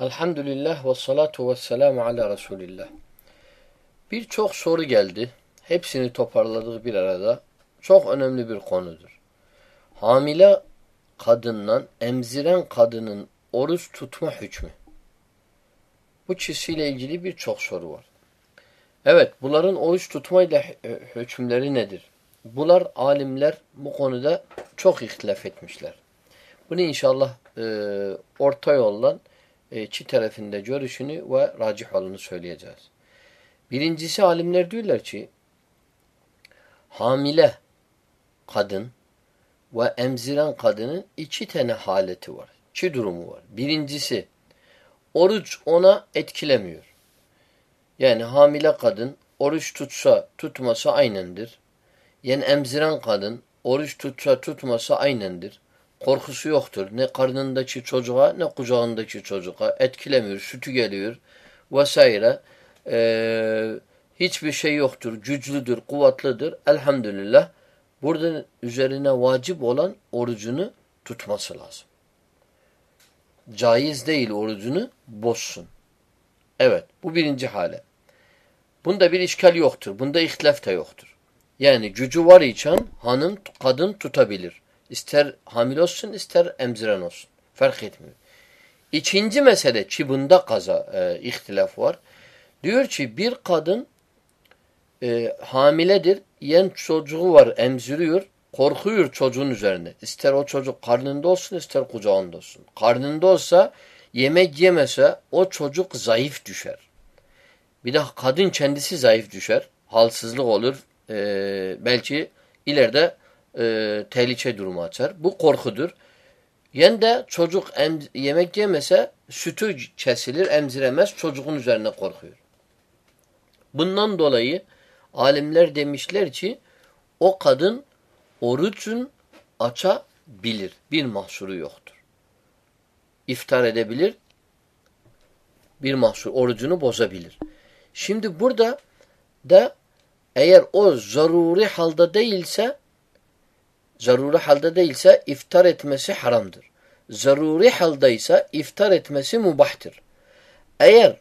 Elhamdülillah ve salatu ve selamu ala Resulillah. Birçok soru geldi. Hepsini toparladık bir arada. Çok önemli bir konudur. Hamile kadından emziren kadının oruç tutma hükmü. Bu çizgiyle ilgili birçok soru var. Evet, bunların oruç tutmayla hükümleri nedir? Bunlar alimler bu konuda çok ihtilaf etmişler. Bunu inşallah e, orta yoldan e, iki tarafında görüşünü ve racih olanı söyleyeceğiz. Birincisi alimler diyorlar ki hamile kadın ve emziren kadının iki tane haleti var. İki durumu var. Birincisi oruç ona etkilemiyor. Yani hamile kadın oruç tutsa tutmasa aynendir. Yani emziren kadın oruç tutsa tutmasa aynendir. Korkusu yoktur. Ne karnındaki çocuğa ne kucağındaki çocuğa etkilemiyor. Sütü geliyor vesaire. Ee, hiçbir şey yoktur. Güçlüdür, kuvvetlidir. Elhamdülillah. Burada üzerine vacip olan orucunu tutması lazım. Caiz değil orucunu bozsun. Evet. Bu birinci hale. Bunda bir işgal yoktur. Bunda ihtilaf da yoktur. Yani gücü var için hanım, kadın tutabilir. İster hamile olsun ister emziren olsun. Fark etmiyor. İkinci mesele ki bunda kaza e, ihtilaf var. Diyor ki bir kadın e, hamiledir. Yen çocuğu var emziriyor. Korkuyor çocuğun üzerine. İster o çocuk karnında olsun ister kucağında olsun. Karnında olsa yemek yemese o çocuk zayıf düşer. Bir de kadın kendisi zayıf düşer. Halsızlık olur. E, belki ileride e, tehlike durumu açar. Bu korkudur. Yen de çocuk em, yemek yemese sütü kesilir, emziremez, çocuğun üzerine korkuyor. Bundan dolayı alimler demişler ki o kadın orucun açabilir. Bir mahsuru yoktur. İftar edebilir, bir mahsur orucunu bozabilir. Şimdi burada da eğer o zaruri halde değilse zaruri halde değilse iftar etmesi haramdır. Zaruri haldaysa iftar etmesi mubahtır. Eğer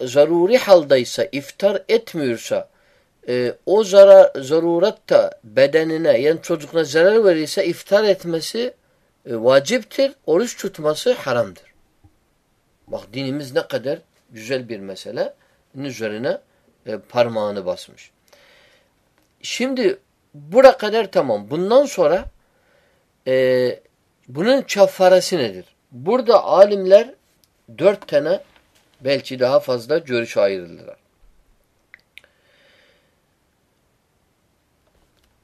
zaruri haldaysa iftar etmiyorsa e, o zarar, zaruret da bedenine yani çocukuna zarar verirse iftar etmesi e, vaciptir. Oruç tutması haramdır. Bak dinimiz ne kadar güzel bir mesele üzerine e, parmağını basmış. Şimdi Bura kadar tamam. Bundan sonra e, bunun çaffarası nedir? Burada alimler dört tane belki daha fazla görüş ayrıldılar.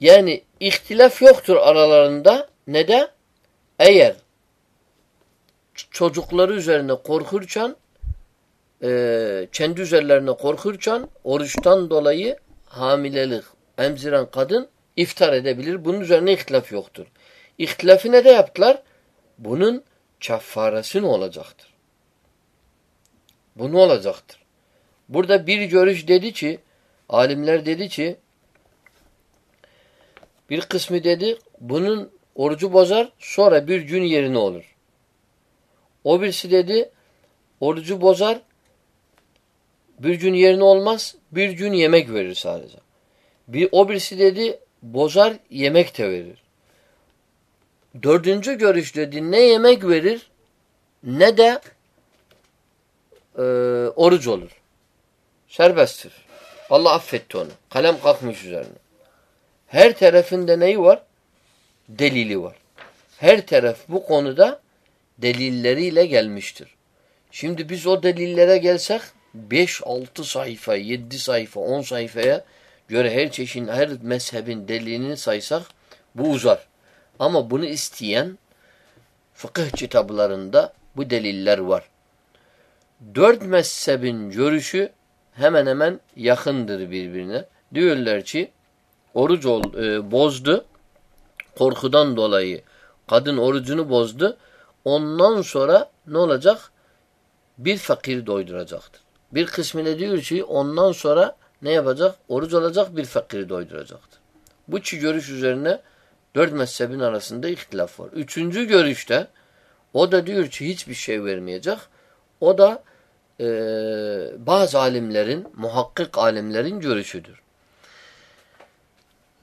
Yani ihtilaf yoktur aralarında. Ne de? Eğer çocukları üzerine korkurken e, kendi üzerlerine korkurken oruçtan dolayı hamilelik emziren kadın iftar edebilir. Bunun üzerine ihtilaf yoktur. İhtilafı ne de yaptılar? Bunun kaffaresi ne olacaktır? Bu ne olacaktır? Burada bir görüş dedi ki, alimler dedi ki, bir kısmı dedi, bunun orucu bozar, sonra bir gün yerine olur. O birisi dedi, orucu bozar, bir gün yerine olmaz, bir gün yemek verir sadece. Bir, o birisi dedi, bozar yemek de verir. Dördüncü görüş dedi ne yemek verir ne de e, oruç olur. Serbesttir. Allah affetti onu. Kalem kalkmış üzerine. Her tarafında neyi var? Delili var. Her taraf bu konuda delilleriyle gelmiştir. Şimdi biz o delillere gelsek 5-6 sayfa, 7 sayfa, 10 sayfaya göre her çeşin, her mezhebin delilini saysak bu uzar. Ama bunu isteyen fıkıh kitaplarında bu deliller var. Dört mezhebin görüşü hemen hemen yakındır birbirine. Diyorlar ki oruç ol, e, bozdu. Korkudan dolayı kadın orucunu bozdu. Ondan sonra ne olacak? Bir fakir doyduracaktır. Bir kısmıyla diyor ki ondan sonra ne yapacak? Oruç olacak bir fakiri doyduracaktır. Bu iki görüş üzerine dört mezhebin arasında ihtilaf var. Üçüncü görüşte o da diyor ki hiçbir şey vermeyecek. O da e, bazı alimlerin, muhakkik alimlerin görüşüdür.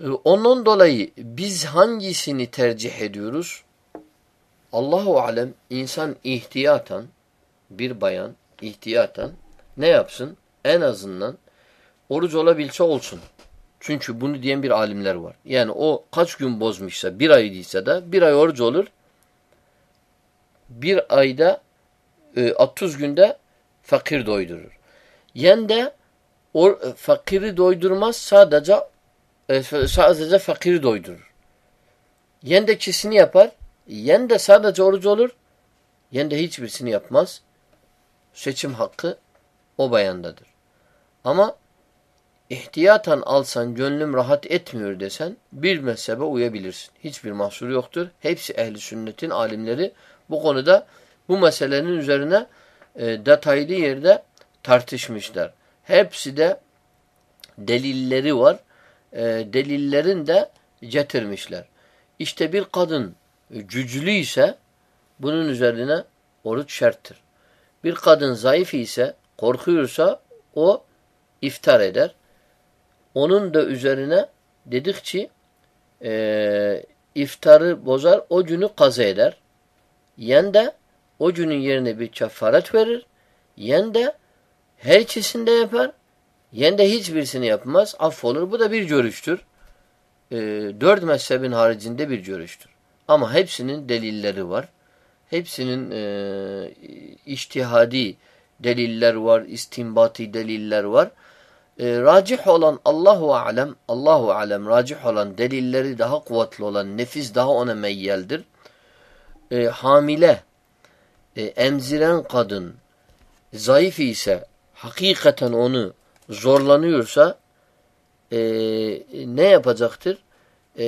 E, ondan dolayı biz hangisini tercih ediyoruz? Allahu alem insan ihtiyaten bir bayan ihtiyaten ne yapsın? En azından oruç olabilse olsun. Çünkü bunu diyen bir alimler var. Yani o kaç gün bozmuşsa bir ay değilse de bir ay oruç olur. Bir ayda e, 30 günde fakir doydurur. Yen de o, fakiri doydurmaz sadece e, sadece fakiri doydurur. Yen de ikisini yapar. Yen de sadece oruç olur. Yen de hiçbirisini yapmaz. Seçim hakkı o bayandadır. Ama ihtiyatan alsan gönlüm rahat etmiyor desen bir mezhebe uyabilirsin. Hiçbir mahsur yoktur. Hepsi ehli sünnetin alimleri bu konuda bu meselenin üzerine e, detaylı yerde tartışmışlar. Hepsi de delilleri var. E, delillerin de getirmişler. İşte bir kadın güçlü ise bunun üzerine oruç şarttır. Bir kadın zayıf ise, korkuyorsa o iftar eder. Onun da üzerine dedikçe e, iftarı bozar, o günü kaza eder. Yen de o günün yerine bir kefaret verir. Yen de her ikisini yapar. Yen de hiçbirisini yapmaz. Affolur. Bu da bir görüştür. E, dört mezhebin haricinde bir görüştür. Ama hepsinin delilleri var. Hepsinin e, iştihadi deliller var, istinbati deliller var. E, racih olan Allahu alem, Allahu alem racih olan delilleri daha kuvvetli olan nefis daha ona meyyeldir. E, hamile, e, emziren kadın zayıf ise hakikaten onu zorlanıyorsa e, ne yapacaktır? E,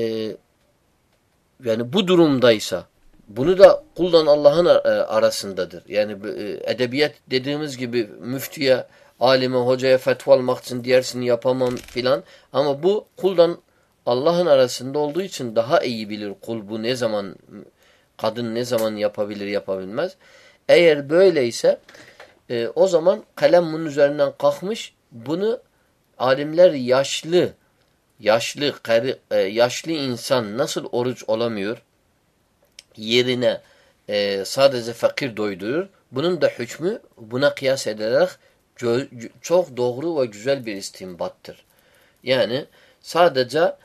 yani bu durumdaysa bunu da kuldan Allah'ın e, arasındadır. Yani e, edebiyat dediğimiz gibi müftüye, alime, hocaya fetva almak için diğersini yapamam filan. Ama bu kuldan Allah'ın arasında olduğu için daha iyi bilir kul bu ne zaman kadın ne zaman yapabilir yapabilmez. Eğer böyleyse e, o zaman kalem bunun üzerinden kalkmış. Bunu alimler yaşlı yaşlı karı, e, yaşlı insan nasıl oruç olamıyor? Yerine e, sadece fakir doydurur. Bunun da hükmü buna kıyas ederek çok doğru ve güzel bir istimbattır. Yani sadece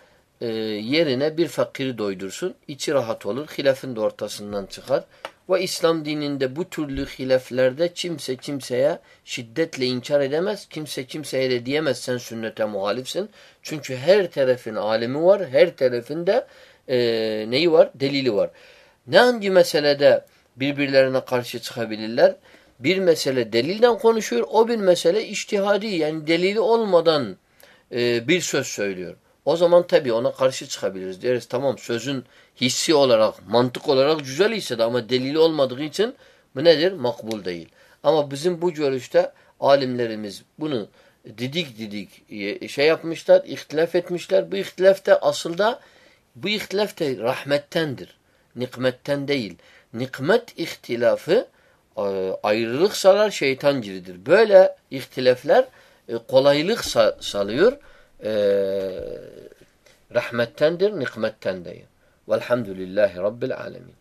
e, yerine bir fakiri doydursun, içi rahat olur, hilafın da ortasından çıkar. Ve İslam dininde bu türlü hilaflerde kimse kimseye şiddetle inkar edemez. Kimse kimseye de diyemez sen sünnete muhalifsin. Çünkü her tarafın alimi var, her tarafında e, neyi var? Delili var. Ne hangi meselede birbirlerine karşı çıkabilirler? Bir mesele delilden konuşuyor, o bir mesele iştihadi yani delili olmadan e, bir söz söylüyor. O zaman tabii ona karşı çıkabiliriz. Deriz tamam sözün hissi olarak, mantık olarak güzel ise de ama delili olmadığı için bu nedir? Makbul değil. Ama bizim bu görüşte alimlerimiz bunu didik didik e, şey yapmışlar, ihtilaf etmişler. Bu ihtilaf da aslında bu ihtilaf da rahmettendir. Nikmetten değil. Nikmet ihtilafı ayrılık salar şeytan giridir. Böyle ihtilafler e, kolaylık salıyor e, rahmettendir, nikmetten değil. Velhamdülillahi Rabbil alemin.